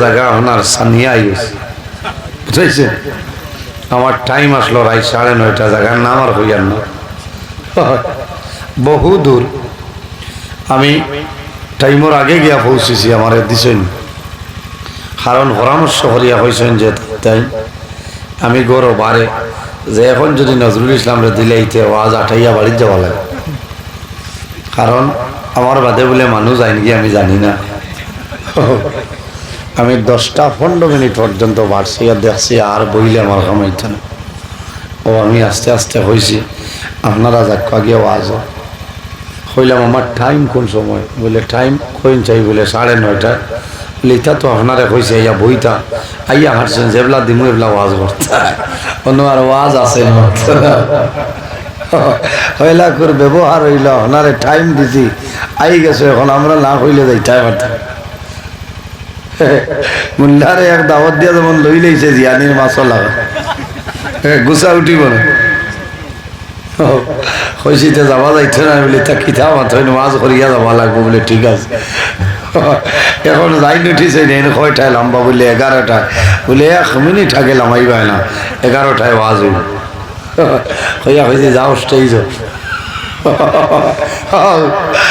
জায়গা ওনার সানিয়া বুঝেছে আমার টাইম আসলো রাই সাড়ে নয়টা জায়গার নাম হইয়ার না। বহু দূর। আমি টাইমর আগে গিয়া পৌঁছেছি, আমার দিছেন। কারণ পরামর্শ করিয়া হয়েছেন যে তাই আমি গৌরব বারে যে এখন যদি নজরুল ইসলামরে দিলেইতে আওয়াজ আঠাইয়া বাড়ির যাওয়া লাগে। কারণ আমার বাদে বলে মানুষ আইন কি আমি জানি না। আমি দশটা পনেরো মিনিট পর্যন্ত বাড়ছি, আর দেখছি আর বইলে আমার কামাইতে না। ও, আমি আস্তে আস্তে হয়েছি আপনারা যাক, আগে আওয়াজ হইলাম আমার টাইম কোন সময়? বলে টাইম কইন চাই? বলে সাড়ে নয়টা ইটা তো আপনারে কইছে, ইয়া বইটা। আইয়া হাঁটছেন যেবলা দিমু, এবলা ওয়াজ করতে অন্য আর ওয়াজ আছে হইলা করে ব্যবহার হইল, আপনারে টাইম দিছি। আই গেছে, এখন আমরা না হইলে যাইতে পারতাম মুন্ডারে এক দাওয়াত দিয়া যেমন লই লইছে জিয়ানির মাছও লাগা গুছা উঠিব না। কইছিতে যাবা যাইতে না বলে, তা কিতা মাথা মাছ করিয়া যাবা লাগবো বলে, ঠিক আছে। এখন যাই উঠিছে নেই কয়টায় লম্বা বলে এগারোটায় বলে, এক মিনিট আগে লামাই পায় না এগারোটায় ওয়াজ হইল কইয়া কইছে যাও স্টেজ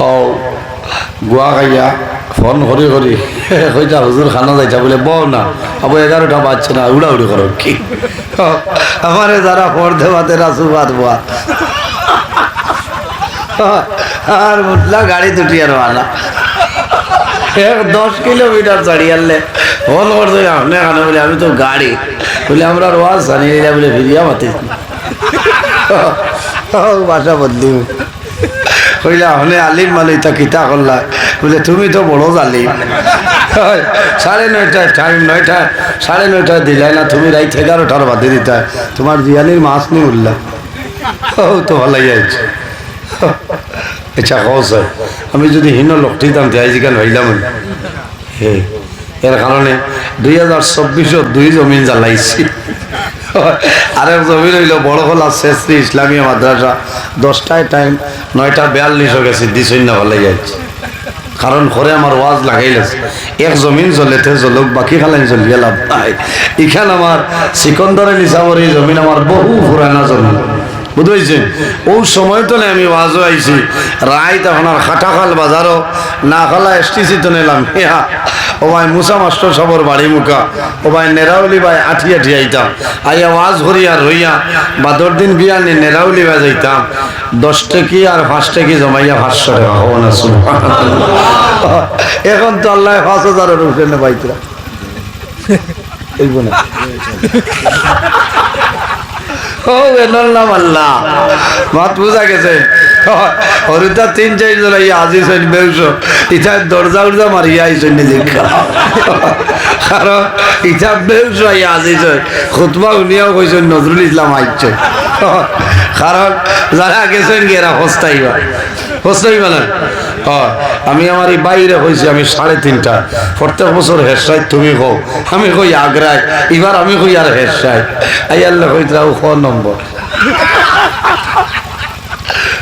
ও গুয়া খাইয়া ফোন করি করি কইটা হুজুর খানা যাইতা বলে বউ না, আবু এগারোটা বাজছে না, উড়া উড়ি করো কি? আমারে যারা ফোর দেওয়াতে রাসু বাদ বোয়া আর মুটলা গাড়ি দুটি আর মালা এক দশ কিলোমিটার চাড়ি আনলে। ফোন করতে আপনি এখানে বলে আমি তো গাড়ি। বলে আমরা রোয়াজ জানিয়ে বলে ফিরিয়া মাতি বাসা বদলি কইলা হলে আলিম মালি তা কিতা করলা? বলে, তুমি তো বড় জালিম। সাড়ে নয়টায় টাইম নয়টায়, সাড়ে নয়টায় দিলাই না, তুমি রাইত এগারোটার বাদে দিতা। তোমার জিয়ানির মাছ নি উঠলা ও, তো ভালাই আছে আচ্ছা কস আমি যদি হীন লোকটি দাম আজকাল হইলাম হে এর কারণে দুই হাজার চব্বিশত দুই জমিন জ্বালাইছি। আরেক জমিন হইল বড় হল শেষরি ইসলামীয় মাদ্রাসা। দশটায় টাইম নয়টা বিয়াল্লিশ গেছে দিশন্য ভালো যাচ্ছে। কারণ করে আমার ওয়াজ লাগাইলেছে এক জমিন জ্বলেতে জ্বলক, বাকি খালাইন জ্বলিয়ে লাভ নাই ইখান আমার সিকন্দরের নিসাবর এই জমিন, আমার বহু পুরানা জমিন। বুঝেছেন ও সময় তো আমি ওয়াজও আইছি। রাইত আপনার খাটাখাল বাজারও না খালা এসটিসি তো নিলাম। হ্যাঁ ও ভাই মুসা মাস্টার সবর বাড়ি মুখা। ও ভাই নেরাউলি ভাই আঠি আঠি আইতাম আইয়া ওয়াজ হরিয়া রইয়া বাদর দিন বিয়া নি নেরাউলি ভাই যাইতাম দশ টেকি আর পাঁচ টেকি জমাইয়া পাঁচশো টাকা হব না এখন তো আল্লাহ পাঁচ পাইতরা এইব না। ও এনার নাম আল্লাহ। মাত বুঝা গেছে। হরিতা তিন জন আইয়া আজি সৈন বেউস। ইটা দরজা উর্জা মারিয়া আইসন নিজে কারণ ইটা বেউস আইয়া আজি সৈন খুতবা শুনিয়াও কইছেন, নজরুল ইসলাম আইছে। কারণ যারা গেছেন গেরা হস্তাইবা। হস্তাইবা না? আমি আমার এই বাইরে হয়েছি আমি সাড়ে তিনটা। প্রত্যেক বছর হেরসাই তুমি কও। আমি কই আগ্রায়। এবার আমি কই আর হেরসাই আই আল্লাহ কইতরা খ নম্বর?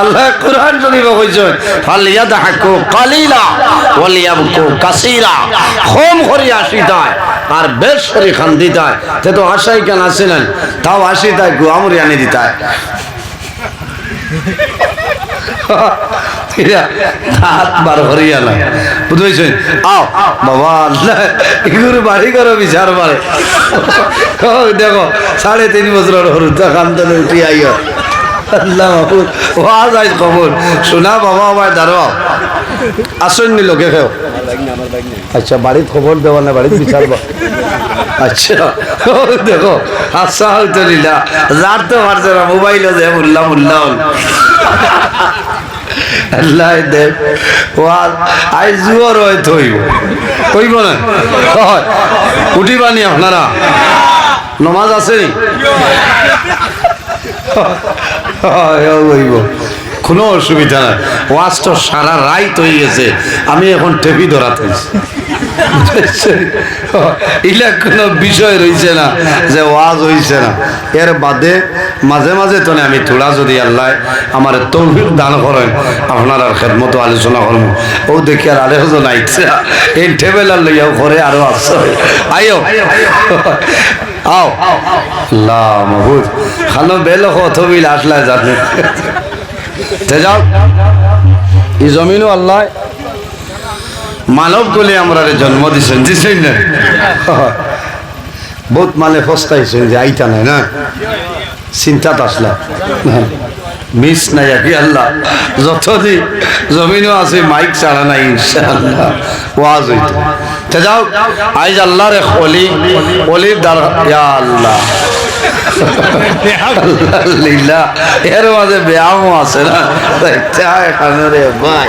আল্লাহ কোরআন শরীফ কইছেন ফালিয়াদহাকু কালিলা ওয়ালিয়াবকু কাসীরা। কম করে আসিতায় আর বেশ করে খান দিতায় তে তো আশাই কেন আসিলেন? তাও আসিতায় গুয়ামরি আনি দিতায়। কিরা হাত বার করিয়া না বুঝেছেন? আও, বাবা আল্লাহ এগুলো বাড়ি করো বিচার পারে। দেখো, সাড়ে তিন কান্দনে উঠি আইয়। ওয়াজ আইজ বাবা লোকে আচ্ছা আচ্ছা ও, দেখো হয়তো লীলা যার তো পারছে না মোবাইলে যে উল্লাহ উল্লাহ আল্লাহ দেখ ও আই জুয়ার থইব। কইব না? হয় উঠিবানি আপনারা? নমাজ আছে কোনো অসুবিধা নাই। ওয়াজ তো সারা রাইত হয়ে গেছে। আমি এখন টেপি ধরাতে ইলা কোনো বিষয় রয়েছে না, যে ওয়াজ হইছে না। এর বাদে মাঝে মাঝে তো আমি থোড়া যদি আল্লাহ আমার তৌফিক দান করেন, আপনার আর আলোচনা করব। ও দেখি আর আরেকজন আইছে। এই টেবিল আর লইয়াও করে আরও আসছে আইও আও। আল্লাহ মাহবুব খানো বেল কতবিল আসলা জানে। তে যাও। এই জমিনও আল্লাহ মানব বলে আমরা জন্ম দিছেন দিছেন না? বহুত মানে ফস্তাইছেন যে আইতা নাই না? চিন্তাত আসলা। মিস নাই আর কি, আল্লাহ। যতদিন জমিনও আছে, মাইক ছাড়া নাই, ইনশাআল্লাহ। ওয়াজ হইতো। তে যাও, আইজ আল্লাহর এক অলি, অলির দ্বারা, ইয়া আল্লাহ। লীলা এর মাঝে ব্যায়ামও আছে না? এখানে রে, ভাই।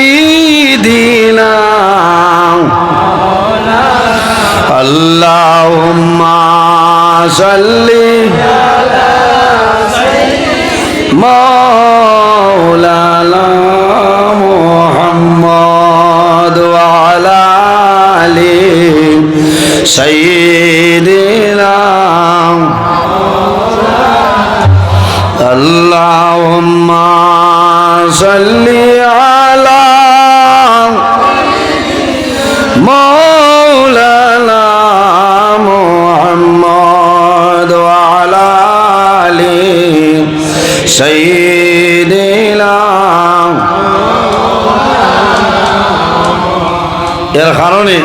صل مولانا محمد وعلى آل سيدنا اللهم صل سيدنا এর কারণে